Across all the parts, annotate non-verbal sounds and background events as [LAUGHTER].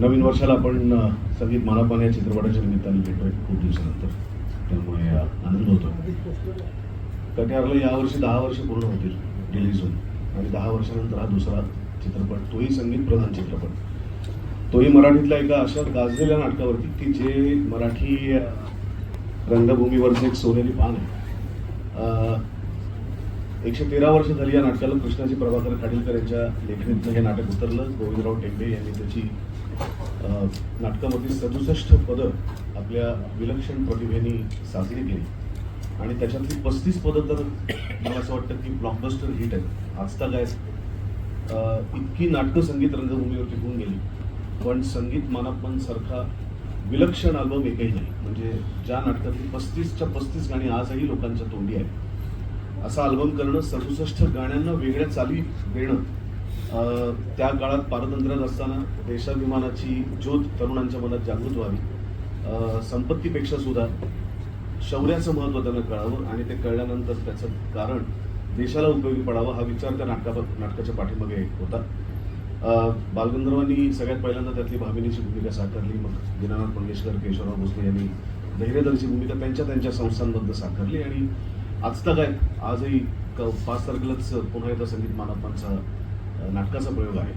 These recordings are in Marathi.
नवीन वर्षाला आपण संगीत मानापान या चित्रपटाच्या निमित्ताने भेटतोय खूप दिवसानंतर. त्यामुळे आनंद होतो. कट्यारला यावर्षी दहा वर्ष पूर्ण होतील रिलीज होऊन. आणि दहा वर्षानंतर हा दुसरा चित्रपट तोही संगीत प्रधान चित्रपट. तोही मराठीतल्या एका अशा गाजलेल्या नाटकावरती की जे मराठी रंगभूमीवरचं एक सोनेरी पान आहे. एकशे तेरा वर्ष झाली या नाटकाला कृष्णाजी प्रभाकर खाडीलकर यांच्या लेखणीतनं हे नाटक उतरलं. गोविंदराव टेंबे यांनी त्याची नाटकामधील नाटकामधली सदुसष्ट पदं आपल्या विलक्षण प्रतिभेने साजरी केली. आणि त्याच्यातली पस्तीस पदं तर मला असं वाटतं की ब्लॉकबस्टर हिट आहे. आजता काय इतकी नाटकं संगीत रंगभूमीवरती होऊन गेली. पण संगीत मानापन सारखा विलक्षण अल्बम एकही नाही. म्हणजे ज्या नाटकातली पस्तीसच्या पस्तीस गाणी आजही लोकांच्या तोंडी आहेत. असा अल्बम करणं सदुसष्ट गाण्यांना वेगळ्या चाली देणं. त्या काळात पारतंत्र्यात असताना देशाभिमानाची ज्योत तरुणांच्या मनात जागृत व्हावी. संपत्तीपेक्षा सुद्धा शौर्याचं महत्त्व त्यांना कळावं आणि ते कळल्यानंतर त्याचं कारण देशाला उपयोगी पडावं हा विचार त्या नाटका नाटकाच्या पाठीमागे होता. बालगंधर्वांनी सगळ्यात पहिल्यांदा त्यातली भामिनीची भूमिका साकारली. मग दीनानाथ मंगेशकर केशवराव भोसले यांनी धैर्यदलची भूमिका त्यांच्या त्यांच्या संस्थांबद्दल साकारली आणि आजता काय? आजही क- पाच तारखेलाच पुन्हा एकदा संगीत मानापांचा नाटकाचा प्रयोग आहे.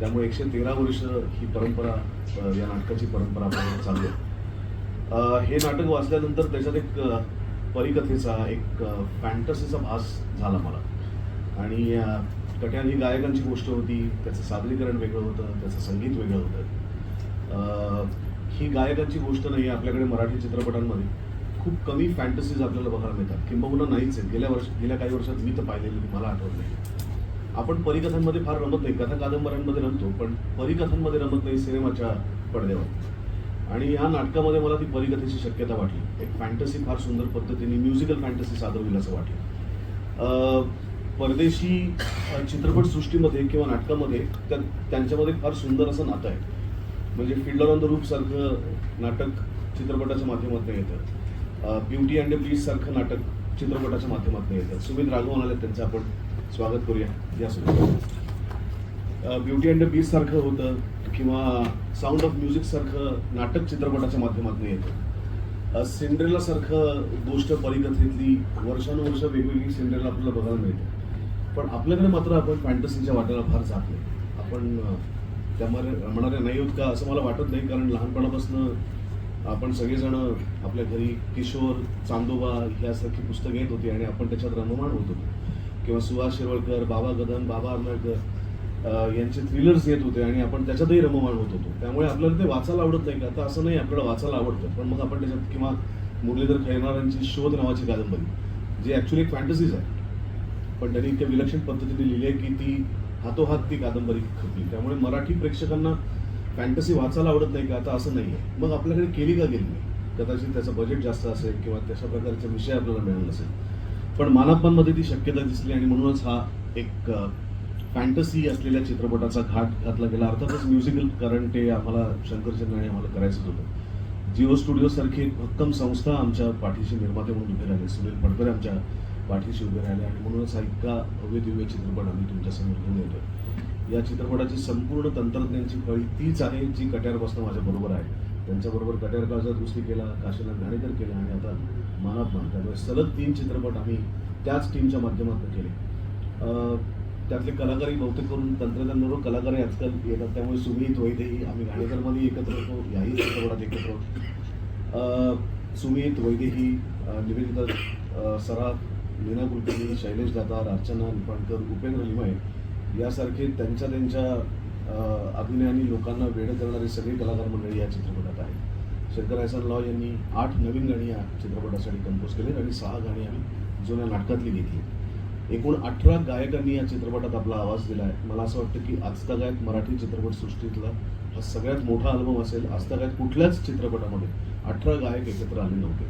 त्यामुळे एकशे तेरा वर्ष ही परंपरा या नाटकाची परंपरा आपल्याला चालू आहे. हे नाटक वाचल्यानंतर त्याच्यात एक परिकथेचा एक फॅन्टसीचा भास झाला मला. आणि अ, कट्यार ही गायकांची गोष्ट होती त्याचं सादरीकरण वेगळं होतं त्याचं संगीत वेगळं होतं. ही गायकांची गोष्ट नाही आपल्याकडे मराठी चित्रपटांमध्ये. खूप कमी फॅन्टसीज आपल्याला बघायला मिळतात. किंबहुना नाहीच आहेत. गेल्या वर्ष गेल्या काही वर्षात मी तर पाहिलेली मला आठवत नाही. आपण परिकथांमध्ये फार रमत नाही. कथा कादंबऱ्यांमध्ये रमतो पण परिकथांमध्ये रमत नाही सिनेमाच्या पडद्यावर. आणि या नाटकामध्ये मला ती परिकथेची शक्यता वाटली. एक फॅन्टसी फार सुंदर पद्धतीने म्युझिकल फॅन्टसी सादर असं वाटलं. परदेशी चित्रपटसृष्टीमध्ये किंवा नाटकामध्ये त्या त्यांच्यामध्ये फार सुंदर असं नातं आहे. म्हणजे फिल्डर ऑन द रूपसारखं नाटक चित्रपटाच्या माध्यमातून येतं. ब्युटी अँड ब्लीज सारखं नाटक चित्रपटाच्या माध्यमातून येतं. सुमित राघवन आले त्यांचं आपण स्वागत करूया. या सुमित. ब्युटी अँड बीच सारखं होतं किंवा साऊंड ऑफ म्युझिक सारखं नाटक चित्रपटाच्या माध्यमातून येतं. सिंड्रेला सारखं गोष्ट परिकथेतली वर्षानुवर्ष वेगवेगळी सिंड्रेला आपल्याला बघायला मिळते. पण आपल्याकडे मात्र आपण फॅन्टसीच्या वाट्याला फार जात नाही. आपण त्यामध्ये रमणारे नाही होत का असं मला वाटत नाही कारण लहानपणापासून आपण सगळेजण आपल्या घरी किशोर चांदोबा ह्यासारखी पुस्तकं घेत होती आणि आपण त्याच्यात रममाण होत होतो. किंवा सुहास शिरवळकर बाबा गदन बाबा अर्नाळकर यांचे थ्रिलर्स येत होते आणि आपण त्याच्यातही रममाण होत होतो. त्यामुळे आपल्याला ते वाचायला आवडत नाही. का आता असं नाही आपल्याला वाचायला आवडतं. पण मग आपण त्याच्यात किंवा मुरलीधर खैरनारांची शोध नावाची कादंबरी जी ॲक्च्युली एक फॅन्टसीज आहे. पण त्यांनी इतक्या विलक्षण पद्धतीने लिहिली आहे की ती हातोहात ती कादंबरी खपली. त्यामुळे मराठी प्रेक्षकांना फॅन्टसी वाचायला आवडत नाही का? आता असं नाही आहे मग आपल्याकडे केली का गेली नाही? कदाचित त्याचं बजेट जास्त असेल किंवा तशा प्रकारचे विषय आपल्याला मिळाला नसेल पण मानाप्पांमध्ये ती शक्यता दिसली आणि म्हणूनच हा एक फॅन्टसी असलेल्या चित्रपटाचा घाट घातला गेला. अर्थातच म्युझिकल कारण ते आम्हाला शंकरचंद आणि आम्हाला करायचंच होतं. जिओ स्टुडिओ सारखी एक भक्कम संस्था आमच्या पाठीशी निर्माते म्हणून उभे राहिले. सुनील पडकर आमच्या पाठीशी उभे राहिले आणि म्हणूनच हा इतका भव्य दिव्य चित्रपट आम्ही तुमच्यासमोर घेऊन येतोय. या चित्रपटाची संपूर्ण तंत्रज्ञांची फळी तीच आहे जी कट्यारपासून माझ्या बरोबर आहे. त्यांच्याबरोबर कट्यार काळजात दुसरी केला काशीनाथ घाणेकर केला आणि आता मानापमान त्यामुळे सलग तीन चित्रपट आम्ही त्याच टीमच्या माध्यमातून केले. त्यातले कलाकारही बहुतेक करून तंत्रज्ञांबरोबर कलाकारही आजकाल येतात. त्यामुळे सुमित वैदेही आम्ही घाणेकरमध्ये एकत्र होतो. याही चित्रपटात एकत्र होतो. सुमित वैदेही निवेदिता सराफ मीना कुलकर्णी शैलेश दातार अर्चना निपाणकर उपेंद्र लिमाय यासारखे त्यांच्या त्यांच्या अभिनयाने लोकांना वेळ करणारे सगळे कलाकार मंडळी या चित्रपटात आहेत. शंकर आयसर लॉ यांनी आठ नवीन गाणी या चित्रपटासाठी कंपोज केली आणि सहा गाणी आम्ही जुन्या नाटकातली घेतली. एकूण अठरा गायकांनी या चित्रपटात आपला आवाज दिला आहे मला असं वाटतं की आजचा गायक मराठी चित्रपटसृष्टीतला हा सगळ्यात मोठा अल्बम असेल. आजता गायक कुठल्याच चित्रपटामध्ये अठरा गायक एकत्र आले नव्हते.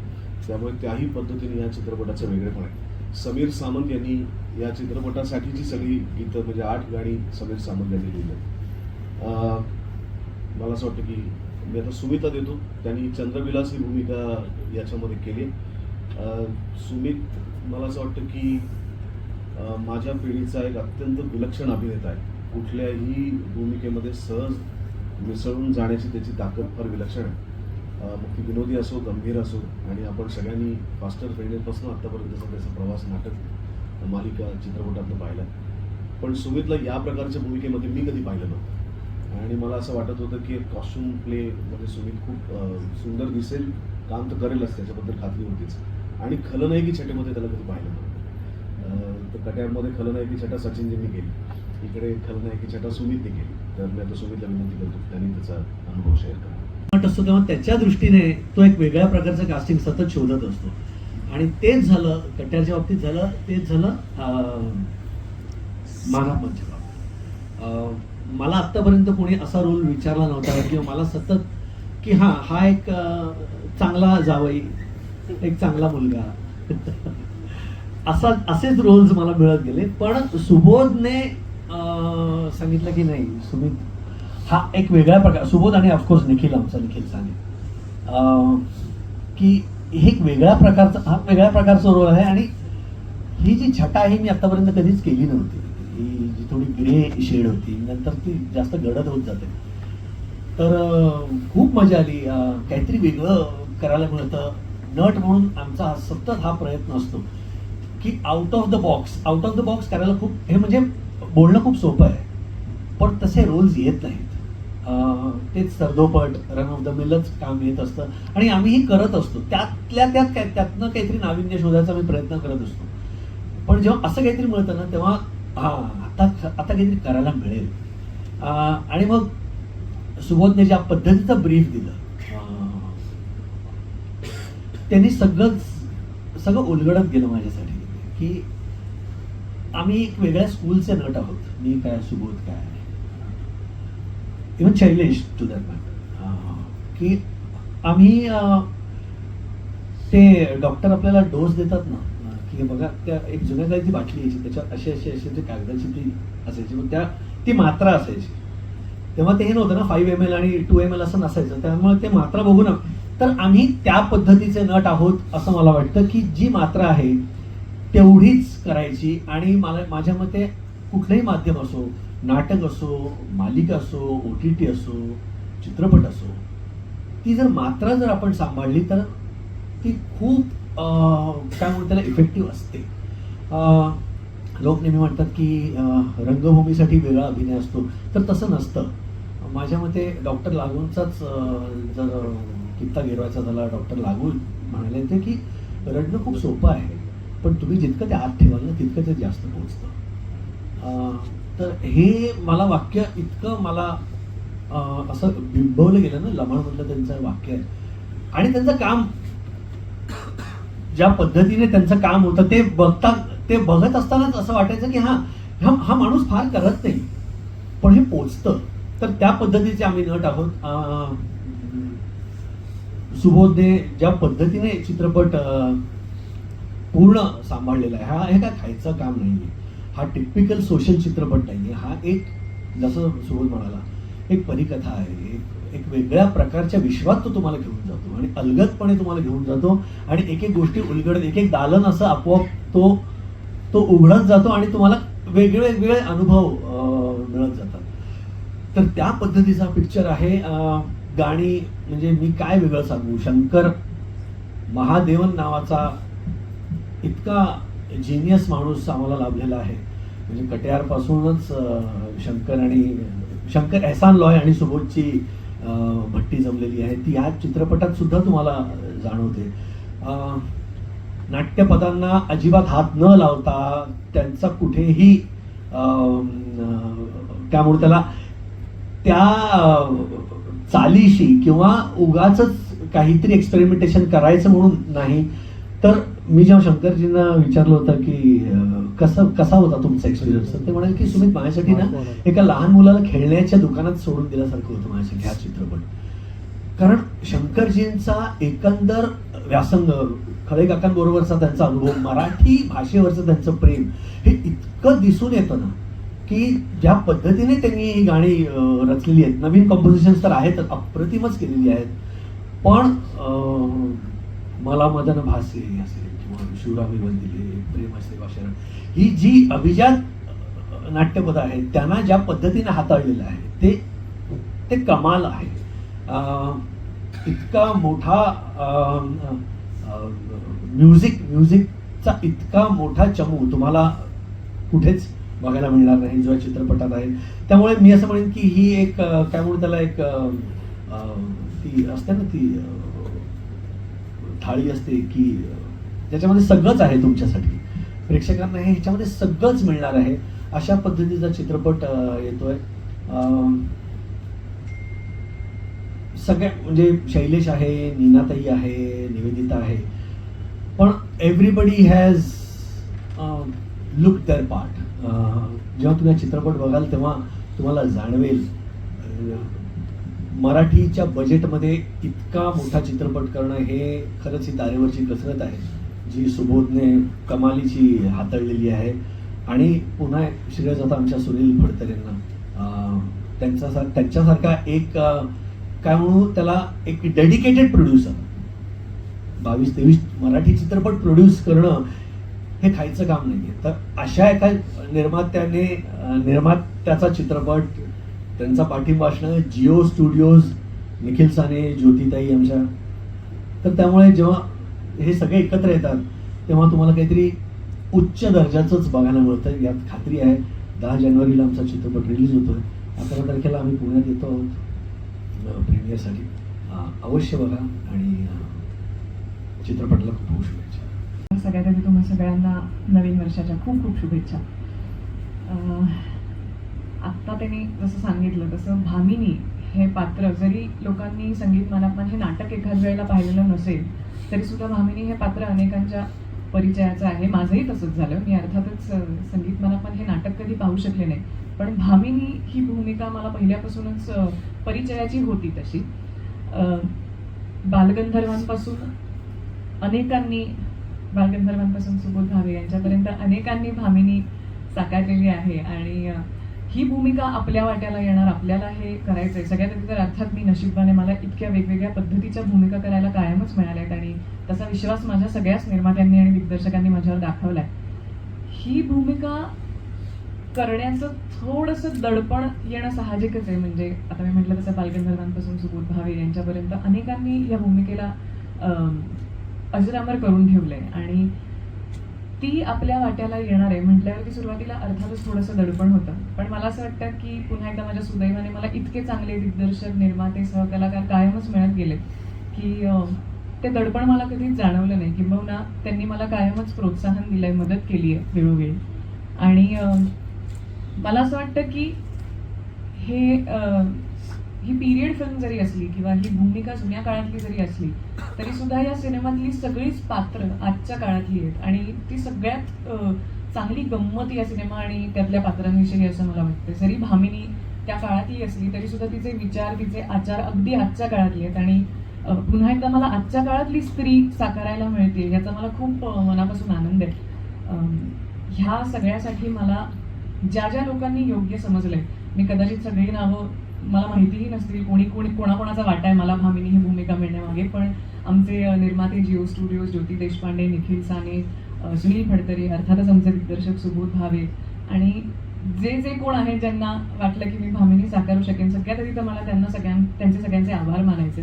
त्यामुळे त्याही पद्धतीने या चित्रपटाचं वेगळेपण आहे. समीर सामंत यांनी या चित्रपटासाठीची सगळी गीतं म्हणजे आठ गाणी समीर सामंत यांनी लिहिली. मला असं वाटतं की मी आता सुमिता देतो. त्यांनी चंद्रविलास ही भूमिका याच्यामध्ये केली. सुमित मला असं वाटतं की माझ्या पिढीचा एक अत्यंत विलक्षण अभिनेता आहे. कुठल्याही भूमिकेमध्ये सहज मिसळून जाण्याची त्याची ताकद फार विलक्षण आहे. मग ती विनोदी असो गंभीर असो आणि आपण सगळ्यांनी फास्टर फ्रेंडपासून आत्तापर्यंतचा त्याचा प्रवास नाटक मालिका चित्रपटातनं पाहिला. पण सुमितला या प्रकारच्या भूमिकेमध्ये मी कधी पाहिलं नव्हतं. आणि मला असं वाटत होतं की कॉस्ट्युम प्ले म्हणजे सुमित खूप सुंदर दिसेल काम तर करेलच त्याच्याबद्दल खात्री होतीच. आणि खलनायकी छटेमध्ये त्याला कधी पाहिलं नव्हतं. अं, तर कट्यारमध्ये खलनायकी छटा सचिनजींनी केली. इकडे खलनायकी छटा सुमितने केली. तर मी आता सुमितला विनंती करतो त्यांनी त्याचा अनुभव शेअर करा. वाट असतो तेव्हा त्याच्या दृष्टीने तो एक वेगळ्या प्रकारचं कास्टिंग सतत शोधत असतो. आणि तेच झालं कट्यारच्या बाबतीत झालं तेच झालं अं, बाबतीत मला आत्तापर्यंत कोणी असा रोल विचारला नव्हता किंवा मला सतत की हा हा एक चांगला जावई एक चांगला मुलगा. [LAUGHS] असा असेच रोल्स मला मिळत गेले. पण सुबोधने सांगितलं की नाही सुमित हा एक वेगळ्या प्रकार. सुबोध आणि ऑफकोर्स निखिल आमचा निखिल साने की हे एक वेगळ्या प्रकारचा हा वेगळ्या प्रकारचा रोल आहे आणि ही जी छटा आहे मी आतापर्यंत कधीच केली नव्हती. ही जी थोडी ग्रे शेड होती नंतर ती जास्त गडद होत जाते. तर खूप मजा आली. काहीतरी वेगळं करायला मिळतं. नट म्हणून आमचा हा सतत हा प्रयत्न असतो की out of the box out of the box करायला खूप हे म्हणजे बोलणं खूप सोपं आहे. पण तसे रोल्स येत नाहीत. तेच सर्दोपट रन ऑफ द मिलच काम येत असतं. आणि आम्हीही करत असतो. त्यातल्या त्यात काय त्यातनं काहीतरी नाविन्य शोधायचा मी प्रयत्न करत असतो. पण जेव्हा असं काहीतरी मिळतं ना तेव्हा हा आता आता काहीतरी करायला मिळेल. आणि मग सुबोधने ज्या पद्धतीचं ब्रीफ दिलं त्यांनी सगळंच सगळं उलगडत गेलं माझ्यासाठी. की आम्ही एक वेगळ्या स्कूलचे नट आहोत. मी काय सुबोध काय? Even Shailesh to that matter की आम्ही ते डॉक्टर आपल्याला डोस देतात ना की बघा त्या एक जुन्या काळाची बाटली यायची त्याच्यावर अशी अशी अशी जी कागदाची ती असायची मग त्या ती मात्रा असायची. तेव्हा ते हे नव्हतं ना फाईव्ह एम एल आणि टू एम एल असं नसायचं त्यामुळे ते मात्रा बघून आम- तर आम्ही त्या पद्धतीचे नट आहोत असं मला वाटतं की जी मात्रा आहे तेवढीच करायची. आणि मला माझ्या मते कुठलंही माध्यम असो नाटक असो मालिका असो ओ टी टी असो चित्रपट असो ती जर मात्रा जर आपण सांभाळली तर ती खूप काय म्हणून त्याला इफेक्टिव्ह असते. लोक नेहमी म्हणतात की रंगभूमीसाठी वेगळा अभिनय असतो. तर तसं नसतं. माझ्या मते डॉक्टर लागूंचाच जर कित्ता गिरवायचा झाला डॉक्टर लागू म्हणाले ते की रडणं खूप सोपं आहे. पण तुम्ही जितकं ते आत ठेवाल ना तितकं ते जास्त पोहोचतं. तर हे मला वाक्य इतकं मला असं बिंबवलं गेलं ना लमाणमधलं त्यांचं वाक्य आहे. आणि त्यांचं काम ज्या पद्धतीने त्यांचं काम होतं ते बघता ते बघत असतानाच असं वाटायचं की हा हा हा माणूस फार करत नाही. पण हे पोचतं. तर त्या पद्धतीचे आम्ही नट आहोत. सुबोधने ज्या पद्धतीने चित्रपट पूर्ण सांभाळलेला आहे हा हे काय खायचं काम नाही हा टिपिकल सोशल चित्रपट नाही आहे हा एक जसं सुबोध म्हणाला एक परिकथा आहे. एक एक वेगळ्या प्रकारच्या विश्वात तो तुम्हाला घेऊन जातो आणि अलगदपणे तुम्हाला घेऊन जातो आणि एक एक गोष्टी उलगडत एक एक दालन असं आपोआप तो तो उघडत जातो आणि तुम्हाला वेगळे वेगळे अनुभव मिळत जातात. तर त्या पद्धतीचा पिक्चर आहे. गाणी म्हणजे मी काय वेगळं सांगू? शंकर महादेवन नावाचा इतका जिनियस माणूस आम्हाला लाभलेला आहे. म्हणजे कट्यारपासूनच शंकर आणि शंकर एहसान लॉय आणि सुबोधची भट्टी जमलेली आहे. ती या चित्रपटात सुद्धा तुम्हाला जाणवते. नाट्यपदांना अजिबात हात न लावता त्यांचा कुठेही त्यामुळे त्याला त्या चालीशी किंवा उगाच काहीतरी एक्सपेरिमेंटेशन करायचं म्हणून नाही तर मी जेव्हा शंकरजींना विचारलं होतं की कसं कसा होता तुमचा एक्सपिरियन्स ते म्हणाले की सुमित माझ्यासाठी ना एका लहान मुलाला खेळण्याच्या दुकानात सोडून दिल्यासारखं होतं माझ्यासाठी हा चित्रपट. कारण शंकरजींचा एकंदर व्यासंग खळे काकांबरोबरचा त्यांचा अनुभव मराठी भाषेवरचं त्यांचं प्रेम हे इतकं दिसून येतं ना की ज्या पद्धतीने त्यांनी ही गाणी रचलेली आहेत. नवीन कॉम्पोजिशन्स तर आहेतच अप्रतिमच केलेली आहेत. पण मला मदन भासे असेल शिवरामी वंदिले प्रेम भाषण ही जी अभिजात नाट्यपद आहेत त्यांना ज्या पद्धतीने हाताळलेलं आहे ते ते कमाल आहे. इतका मोठा म्युझिक म्युझिकचा इतका मोठा चमू तुम्हाला कुठेच बघायला मिळणार नाही जो चित्रपटात आहे. त्यामुळे मी असं म्हणेन की ही एक काय म्हणू त्याला एक ती असते ना ती थाळी असते की त्याच्यामध्ये सगळंच आहे तुमच्यासाठी. प्रेक्षकांना हे ह्याच्यामध्ये सगळंच मिळणार आहे. अशा पद्धतीचा चित्रपट येतोय. सगळ्या म्हणजे शैलेश आहे नीनाताई आहे निवेदिता आहे. पण everybody has look their part जेव्हा तुम्ही चित्रपट बघाल तेव्हा तुम्हाला जाणवेल मराठीच्या बजेटमध्ये इतका मोठा चित्रपट करणं हे खरंच ही तारेवरची कसरत आहे. जी सुबोधने कमालीची हाताळलेली आहे. आणि पुन्हा श्रेय जातं आमच्या सुनील भडतरेंना त्यांचा अं, त्यांच्यासारखा एक काय म्हणू त्याला एक डेडिकेटेड प्रोड्युसर बावीस तेवीस मराठी चित्रपट प्रोड्यूस करणं हे खायचं काम नाही आहे तर अशा एका निर्मात्याने निर्मात्याचा चित्रपट त्यांचा पाठिंबा असणं जिओ स्टुडिओज निखिल साने ज्योतिताई आमच्या. तर त्यामुळे जेव्हा हे सगळे एकत्र येतात तेव्हा तुम्हाला काहीतरी उच्च दर्जाचंच बघायला मिळतं. यात खात्री आहे दहा जानेवारीला आमचा चित्रपट रिलीज होतोय. अकरा तारखेला आम्ही पुण्यात येतो आहोत प्रीमियरसाठी अवश्य बघा आणि चित्रपटाला खूप खूप शुभेच्छा. सगळ्यात आधी तुम्हा सगळ्यांना नवीन वर्षाच्या खूप खूप शुभेच्छा. आत्ता त्यांनी जसं सांगितलं तसं भामिनी हे पात्र. जरी लोकांनी संगीत मनात्मान हे नाटक एखाद वेळेला पाहिलेलं नसेल तरी सुद्धा भामिनी हे पात्र अनेकांच्या परिचयाचं आहे. माझंही तसंच झालं. मी अर्थातच संगीत संगीत पण हे नाटक कधी पाहू शकले नाही. पण भामिनी ही भूमिका मला पहिल्यापासूनच परिचयाची होती तशी. बालगंधर्वांपासून अनेकांनी बालगंधर्वांपासून सुबोध भावे यांच्यापर्यंत अनेकांनी भामिनी साकारलेली आहे. आणि ही भूमिका आपल्या वाट्याला येणार आपल्याला हे करायचं आहे सगळ्यात तर अर्थात मी नशिबाने मला इतक्या वेगवेगळ्या पद्धतीच्या भूमिका करायला कायमच मिळाल्या आहेत आणि तसा विश्वास माझ्या सगळ्याच निर्मात्यांनी आणि दिग्दर्शकांनी माझ्यावर दाखवलाय. ही भूमिका करण्याचं थोडंसं दडपण येणं साहजिकच आहे. म्हणजे आता मी म्हटलं तसं बालगंधर्वांपासून सुबोध भावे यांच्यापर्यंत अनेकांनी या भूमिकेला अजरामर करून ठेवलंय. आणि ती आपल्या वाट्याला येणार आहे. म्हटल्यावरती सुरुवातीला अर्थातच थोडंसं दडपण होतं. पण मला असं वाटतं की पुन्हा एकदा माझ्या सुदैवाने मला इतके चांगले दिग्दर्शक निर्माते सहकलाकार कायमच मिळत गेले की ते दडपण मला कधीच जाणवलं नाही. किंबहुना त्यांनी मला कायमच प्रोत्साहन दिलं आहे मदत केली आहे वेळोवेळी. आणि मला असं वाटतं की हे ही पिरियड फिल्म जरी असली किंवा ही भूमिका जुन्या काळातली जरी असली तरी सुद्धा या सिनेमातली सगळीच पात्र आजच्या काळातली आहेत. आणि ती सगळ्यात चांगली गंमत या सिनेमा आणि त्यातल्या पात्रांविषयी असं मला वाटतं. जरी भामिनी त्या काळातली असली तरी सुद्धा तिचे विचार तिचे आचार अगदी आजच्या काळातले आहेत. आणि पुन्हा एकदा मला आजच्या काळातली स्त्री साकारायला मिळते याचा मला खूप मनापासून आनंद आहे. ह्या सगळ्यासाठी मला ज्या ज्या लोकांनी योग्य समजलंय मी कदाचित सगळी नावं मला माहितीही नसतील कोणी कोणी कोणाकोणाचा वाटा आहे. मला भामिनी ही भूमिका मिळण्यामागे पण आमचे निर्माते जिओ स्टुडिओ ज्योती देशपांडे निखिल साने सुनील फडतरे अर्थातच आमचे दिग्दर्शक सुबोध भावे आणि जे जे कोण आहेत ज्यांना वाटलं की मी भामिनी साकारू शकेन सगळ्यात आधी तर मला त्यांना सगळ्यां त्यांचे सगळ्यांचे आभार मानायचे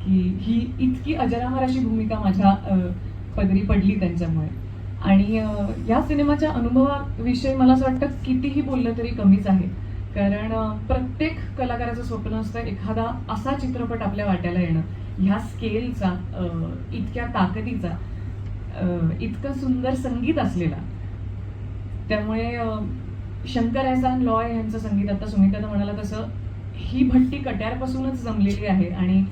की ही इतकी अजरामर अशी भूमिका माझ्या पदरी पडली त्यांच्यामुळे. आणि या सिनेमाच्या अनुभवाविषयी मला असं वाटतं कितीही बोललं तरी कमीच आहे. कारण प्रत्येक कलाकाराचं स्वप्न असतं एखादा असा चित्रपट आपल्या वाट्याला येणं. ह्या स्केलचा इतक्या ताकदीचा इतकं सुंदर संगीत असलेला. त्यामुळे शंकर एहसान लॉय यांचं संगीत आता सुमितानं म्हणाला तसं ही भट्टी कट्यारपासूनच जमलेली आहे आणि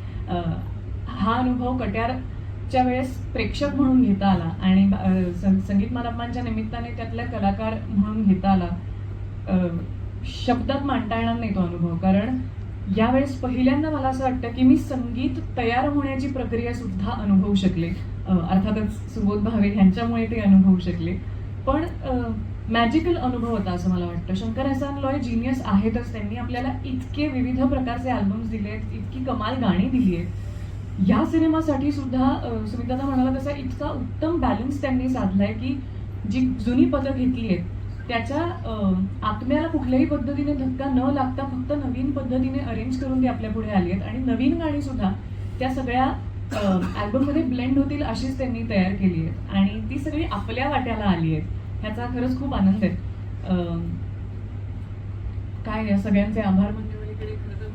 हा अनुभव कट्यारच्या वेळेस प्रेक्षक म्हणून घेता आला आणि संगीत मानपांच्या निमित्ताने त्यातल्या कलाकार म्हणून घेता आला. शब्दात मांडता येणार नाही तो अनुभव. कारण यावेळेस पहिल्यांदा मला असं वाटतं की मी संगीत तयार होण्याची प्रक्रिया सुद्धा अनुभवू शकले. अर्थातच सुबोध भावे यांच्यामुळे ते अनुभवू शकले. पण मॅजिकल अनुभव होता असं मला वाटतं. शंकर हसन लॉय जिनियस आहेतच. त्यांनी आपल्याला इतके विविध प्रकारचे अल्बम्स दिले आहेत इतकी कमाल गाणी दिली आहेत या सिनेमासाठी सुद्धा अ, सुमिताचा म्हणाला तसा इतका उत्तम बॅलन्स त्यांनी साधलाय की जी जुनी पदं घेतली आहेत त्याच्या अं, आत्म्याला कुठल्याही पद्धतीने धक्का न लागता फक्त नवीन पद्धतीने अरेंज करून ते आपल्या पुढे आली आहेत. आणि नवीन गाणी सुद्धा त्या सगळ्या अल्बममध्ये ब्लेंड होतील अशीच त्यांनी तयार केली आहेत. आणि ती सगळी आपल्या वाट्याला आली आहेत. ह्याचा खरंच खूप आनंद आहे. अं, काय या सगळ्यांचे आभार म्हणजे मानण्यापलीकडे खरं तर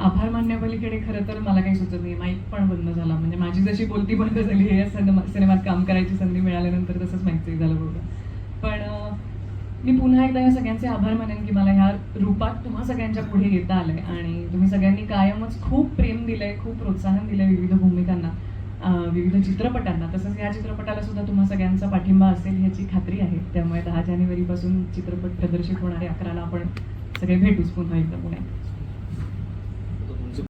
आभार मानण्यापलीकडे खरं तर मला काही सुचत नाही. माईक पण बंद झाला. म्हणजे माझी जशी बोलती बंद झाली हे या सिनेमात काम करायची संधी मिळाल्यानंतर तसंच माहिती झालं बघा. पण मी पुन्हा एकदा या सगळ्यांचे आभार मानेन की मला ह्या रूपात तुम्हा सगळ्यांच्या पुढे येता आलंय. आणि तुम्ही सगळ्यांनी कायमच खूप प्रेम दिलंय खूप प्रोत्साहन दिलंय विविध भूमिकांना विविध चित्रपटांना. तसंच या चित्रपटाला सुद्धा तुम्हा सगळ्यांचा पाठिंबा असेल ह्याची खात्री आहे. त्यामुळे दहा जानेवारीपासून चित्रपट प्रदर्शित होणारे अकराला आपण सगळे भेटूच पुन्हा एकदा पुण्यात.